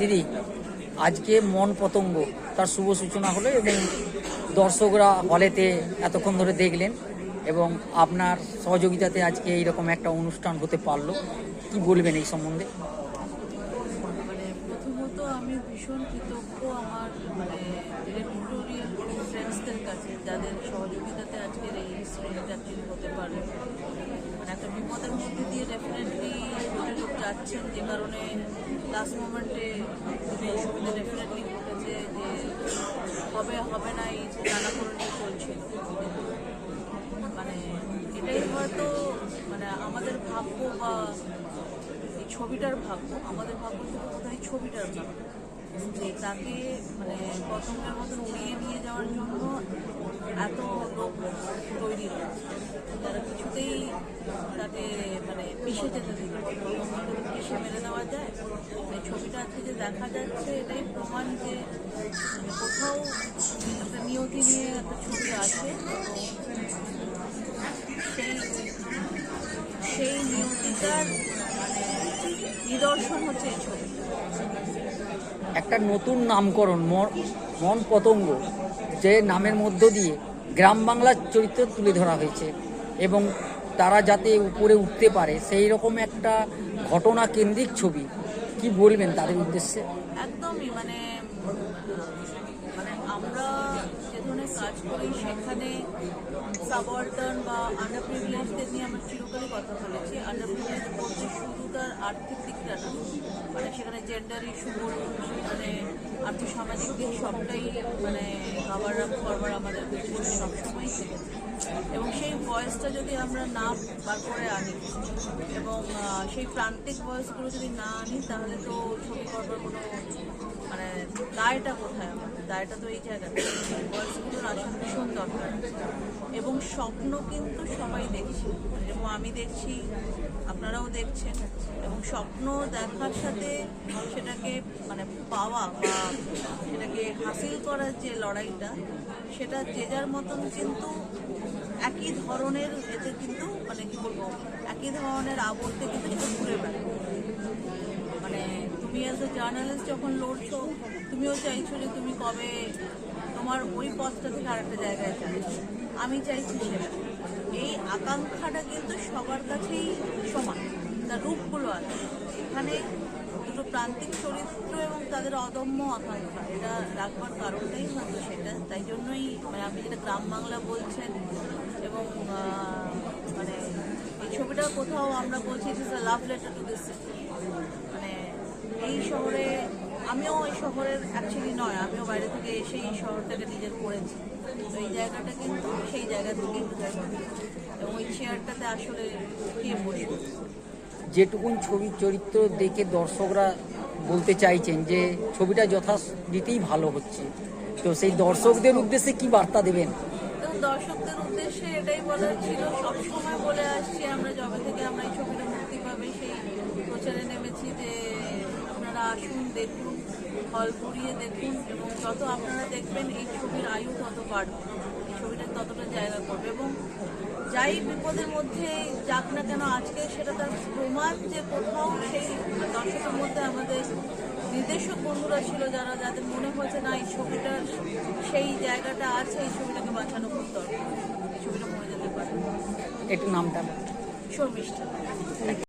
দিদি আজকে মন পতঙ্গ। তার শুভ সূচনা হলো এবং দর্শকরা হলেতে এতক্ষণ ধরে দেখলেন এবং আপনার সহযোগিতাতে আজকে এইরকম একটা অনুষ্ঠান হতে পারল। কি বলবেন এই সম্বন্ধে? মানে প্রথমত আমি ভীষণ আমার মানে যাদের সহযোগিতাতে আজকের এই হতে পারে মানে একটা বিপদের মধ্যে দিয়ে ডেফিনেটলি যাচ্ছেন যে কারণে লাস্ট মোমেন্টে এই অসুবিধা ডেফিনেটলি ঘটেছে যে হবে হবে না এই নানাকরণে চলছিল মানে এটাই হয়তো মানে আমাদের ভাগ্য বা এই ছবিটার ভাগ্য, আমাদের ভাগ্য কিন্তু বোধহয় ছবিটার ভাগ্য। যে তাকে মানে পতঙ্গের মতন উড়িয়ে নিয়ে যাওয়ার জন্য এত লোক তাকে মানে পিষে যেতে তো পিষে মেরে দেওয়া যায় ছবিটা দেখা যাচ্ছে এটাই প্রমাণ যে মানে কোথাও একটা নিয়তি নিয়ে একটা ছবি আছে সেই সেই নিয়তিটার মানে নিদর্শন হচ্ছে এই ছবি। একটা নতুন নামকরণ মন পতঙ্গ, যে নামের মধ্য দিয়ে গ্রাম বাংলার চরিত্র তুলে ধরা হয়েছে। এবং তারা যাতে উপরে উঠতে পারে, সেই রকম একটা ঘটনা কেন্দ্রিক ছবি। কি বলবেন তাদের উদ্দেশ্যে? একদমই মানে মানে আমরা কাজ করি, সেখানে বা নিয়ে আমরা কথা বলেছি। আর্থিক দিকটা না মানে সেখানে জেন্ডার ইস্যু আর্থসামাজিক দিক সবটাই মানে খাবার করবার আমাদের পেছনে সবসময়ই থেকেছে এবং সেই ভয়েসটা যদি আমরা না বার করে আনি এবং সেই প্রান্তিক ভয়েসগুলো যদি না আনি, তাহলে তো ছবি করবার কোনো মানে দায়টা কোথায় আমাদের? দায়টা তো এই জায়গাতে। ভয়েসগুলোর আসলে ভীষণ দরকার। এবং স্বপ্ন কিন্তু সবাই দেখছে। এবং আমি দেখছি, আপনারাও দেখছেন। এবং স্বপ্ন দেখার সাথে সেটাকে মানে পাওয়া বা সেটাকে হাসিল করার যে লড়াইটা, সেটা যে যার মতন কিন্তু একই ধরনের এতে কিন্তু মানে কি বলব, একই ধরনের আবর্তে কিন্তু সেটা ঘুরে বেড়ায়। মানে তুমি অ্যাজ এ জার্নালিস্ট যখন লড়ছো, তুমিও চাইছো যে তুমি কবে তোমার ওই পথটা থেকে আরেকটা জায়গায় যাবে। আমি চাইছি সেটা। এই আকাঙ্ক্ষাটা কিন্তু সবার কাছেই সমান। তার রূপগুলো আছে। এখানে দুটো প্রান্তিক চরিত্র এবং তাদের অদম্য আকাঙ্ক্ষা এটা রাখবার কারণটাই হয়তো সেটা। তাই জন্যই মানে আপনি যেটা গ্রাম বাংলা বলছেন এবং মানে এই ছবিটা কোথাও আমরা বলছি it is a love letter to this মানে এই শহরে, আমিও এই শহরের অ্যাকচুয়ালি নয়, আমিও বাইরে থেকে এসে এই শহরটাকে নিজের করেছি। তো এই জায়গাটা কিন্তু, সেই জায়গা থেকে এবং ওই চেয়ারটাতে আসলে কে বসবে? যেটুকুন ছবির চরিত্র দেখে দর্শকরা বলতে চাইছেন যে ছবিটা যথা যথারীতিই ভালো হচ্ছে। তো সেই দর্শকদের উদ্দেশ্যে কি বার্তা দেবেন? দর্শকদের উদ্দেশ্যে এটাই বলার ছিল। সবসময় বলে আসছি আমরা, যবে থেকে আমরা এই ছবিটা আসুন দেখুন হল ঘুরিয়ে দেখুন এবং যত আপনারা দেখবেন এই ছবির আয়ু তত বাড়বে। এই ছবিটা ততটা জায়গা করবে এবং যাই বিপদের মধ্যে যাক না কেন আজকে সেটা তার প্রমাণ যে কোথাও সেই দর্শকের মধ্যে আমাদের নির্দেশক বন্ধুরা ছিল যারা যাদের মনে হয়েছে না এই ছবিটার সেই জায়গাটা আছে এই ছবিটাকে বাঁচানো খুব দরকার। ছবিটা মরে যেতে পারে। একটু নামটা শর্মিষ্ঠা।